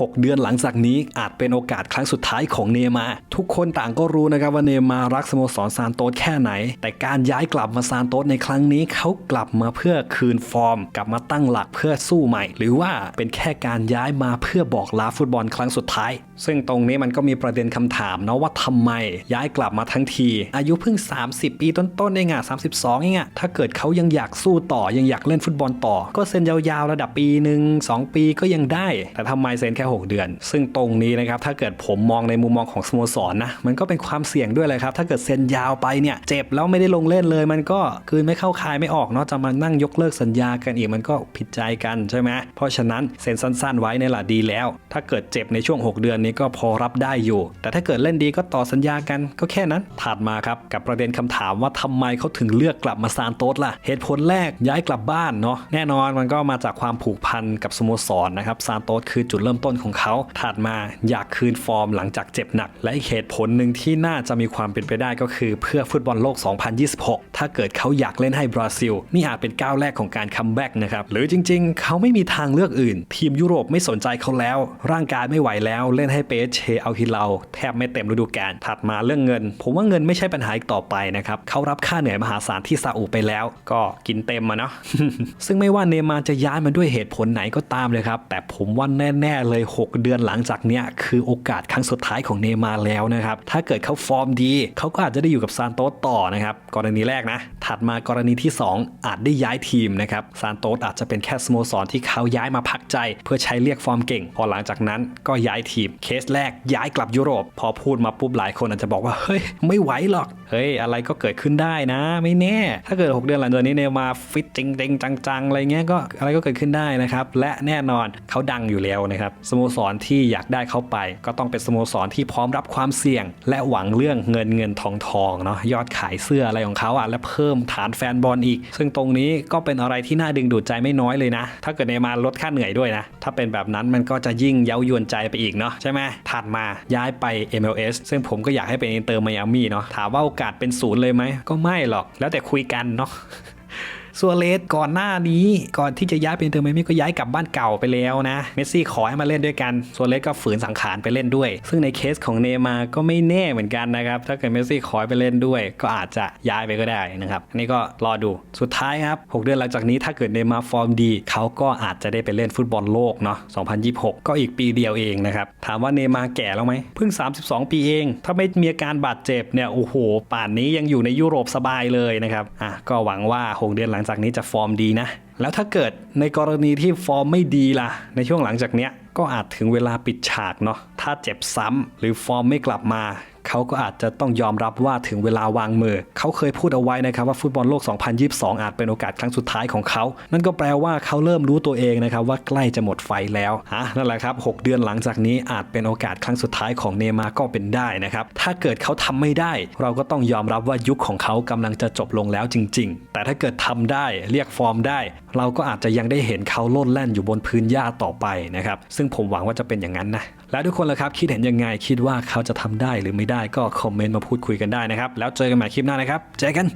6 เดือนหลังจากนี้อาจเป็นโอกาสครั้งสุดท้ายของเนย์มา ทุกคนต่างก็รู้นะครับว่าเนย์มารักสโมสรซานโตสแค่ไหน แต่การย้ายกลับมาซานโตสในครั้งนี้เขากลับมาเพื่อคืนฟอร์ม กลับมาตั้งหลักเพื่อสู้ใหม่ หรือว่าเป็นแค่การย้ายมาเพื่อบอกลาฟุตบอลครั้งสุดท้าย ซึ่งตรงนี้มันก็มีประเด็นคำถามนะว่าทำไม ย้ายกลับมาทั้งที อายุเพิ่ง 30 ปีต้นๆเองอะ32เองอะถ้าเกิดเขายังอยากสู้ต่อยังอยากเล่นฟุตบอลต่อ ก็เซ็นยาวๆระดับปีหนึ่ง2ปีก็ยังได้ แต่ทำไมเซ็นแค่6 เดือน ซึ่งตรงนี้นะครับถ้าเกิดผมมองในมุมมองของสโมสรนะมันก็เป็นความเสี่ยงด้วยเลยครับถ้าเกิดเซ็นยาวไปเนี่ยเจ็บแล้วไม่ได้ลงเล่นเลย มันก็คืนไม่เข้าคายไม่ออกเนาะจะมานั่งยกเลิกสัญญากันอีกมันก็ผิดใจกันใช่ไหมเพราะฉะนั้นเซ็นสั้น ๆ ไว้เนี่ยแหละดีแล้ว ถ้าเกิดเจ็บในช่วง 6 เดือนนี้ก็พอรับได้อยู่ แต่ถ้าเกิดเล่นดีก็ต่อสัญญากันก็แค่นั้นถัดมาครับกับประเด็นคำถามว่าทำไมเขาถึงเลือกกลับมาซานโตสล่ะ เหตุผลแรกย้ายกลับบ้านเนาะแน่นอนมันก็มาจากความผูกพันกับสโมสรนะครับซานโตสคือจุดเริ่มต้นของเขาถัดมาอยากคืนฟอร์มหลังจากเจ็บหนัก และอีกเหตุผลหนึ่งที่น่าจะมีความเป็นไปได้ก็คือเพื่อฟุตบอลโลก 2026 ถ้าเกิดเขาอยากเล่นให้บราซิล นี่อาจเป็นก้าวแรกของการคัมแบ็กนะครับ หรือจริงๆ เขาไม่มีทางเลือกอื่น ทีมยุโรปไม่สนใจเขาแล้ว ร่างกายไม่ไหวแล้ว เล่นให้เปเชเอาฮิเลาแทบไม่เต็มฤดูกาลถัดมาเรื่องเงิน ผมว่าเงินไม่ใช่ปัญหาอีกต่อไปนะครับเขารับค่าเหนื่อยมหาศาลที่ซาอุไปแล้ว ก็กินเต็มมาเนาะซึ่งไม่ว่าเนมาจะย้ายมาด้วยเหตุผลไหนก็ตามเลยครับแต่ผมว่าแน่ ๆ เลย6 เดือนหลังจากเนี้ยคือโอกาสครั้งสุดท้ายของเนมาแล้วนะครับ ถ้าเกิดเขาฟอร์มดี เขาก็อาจจะได้อยู่กับซานโตสต่อนะครับ กรณีแรกนะ ถัดมากรณีที่ 2 อาจได้ย้ายทีมนะครับ ซานโตสอาจจะเป็นแค่สโมสรที่เขาย้ายมาพักใจ เพื่อใช้เรียกฟอร์มเก่ง พอหลังจากนั้นก็ย้ายทีม เคสแรกย้ายกลับยุโรป พอพูดมาปุ๊บหลายคนอาจจะบอกว่า เฮ้ย ไม่ไหวหรอกเฮ้ยอะไรก็เกิดขึ้นได้นะ ไม่แน่ ถ้าเกิด 6 เดือนหลังจากนี้เนย์มาฟิตจริงๆจังๆอะไรเงี้ยก็อะไรก็เกิดขึ้นได้นะครับและแน่นอนเขาดังอยู่แล้วนะครับสโมสรที่อยากได้เขาไป ก็ต้องเป็นสโมสรที่พร้อมรับความเสี่ยง และหวังเรื่องเงินเงินทองทองเนาะยอดขายเสื้ออะไรของเขาอะและเพิ่มฐานแฟนบอลอีก ซึ่งตรงนี้ก็เป็นอะไรที่น่าดึงดูดใจไม่น้อยเลยนะ ถ้าเกิดเนมาลดค่าเหนื่อยด้วยนะถ้าเป็นแบบนั้นมันก็จะยิ่งเย้ายวนใจไปอีกเนาะใช่ไหมถัดมาย้ายไป MLS ซึ่งผมก็อยากให้เป็นอินเตอร์ไมอามี่เนาะถามว่าโอกาสเป็นศูนย์เลยไหมก็ไม่หรอก แล้วแต่คุยกันเนาะ ซัวเรสก่อนหน้านี้ ก่อนที่จะย้ายไปเตอร์ไมมี่ก็ย้ายกลับบ้านเก่าไปแล้วนะเมสซี่ขอให้มาเล่นด้วยกันซัวเรสก็ฝืนสังขารไปเล่นด้วย ซึ่งในเคสของเนย์มาร์ก็ไม่แน่เหมือนกันนะครับถ้าเกิดเมสซี่ขอไปเล่นด้วย ก็อาจจะย้ายไปก็ได้นะครับอันนี้ก็รอดูสุดท้ายครับ6เดือนหลังจากนี้ถ้าเกิดเนย์มาร์ฟอร์มดีเขาก็อาจจะได้ไปเล่นฟุตบอลโลกเนาะ2026 ก็อีกปีเดียวเองนะครับถามว่าเนย์มาร์แก่แล้วไหมเพิ่ง 32 ปีเอง ถ้าไม่มีอาการบาดเจ็บเนี่ยโอ้โห ป่านนี้ยังอยู่ในยุโรปสบายเลยนะครับอะก็หวังว่า 6 เดือนหลังจากนี้จะฟอร์มดีนะ แล้วถ้าเกิดในกรณีที่ฟอร์มไม่ดีล่ะ ในช่วงหลังจากเนี้ยก็อาจถึงเวลาปิดฉากเนาะถ้าเจ็บซ้ำหรือฟอร์มไม่กลับมา เขาก็อาจจะต้องยอมรับว่าถึงเวลาวางมือ เขาเคยพูดเอาไว้นะครับว่าฟุตบอลโลก 2022 อาจเป็นโอกาสครั้งสุดท้ายของเขา นั่นก็แปลว่าเขาเริ่มรู้ตัวเองนะครับว่าใกล้จะหมดไฟแล้วฮะนั่นแหละครับ 6 เดือนหลังจากนี้อาจเป็นโอกาสครั้งสุดท้ายของเนมาร์ก็เป็นได้นะครับ ถ้าเกิดเขาทำไม่ได้ เราก็ต้องยอมรับว่ายุคของเขากำลังจะจบลงแล้วจริง ๆ แต่ถ้าเกิดทำได้เรียกฟอร์มได้ เราก็อาจจะยังได้เห็นเขาโลดแล่นอยู่บนพื้นหญ้าต่อไปนะครับ ซึ่งผมหวังว่าจะเป็นอย่างนั้นนะแล้วทุกคนล่ะครับ คิดเห็นยังไง คิดว่าเขาจะทำได้หรือไม่ได้ก็คอมเมนต์มาพูดคุยกันได้นะครับ แล้วเจอกันใหม่คลิปหน้านะครับ เจอกัน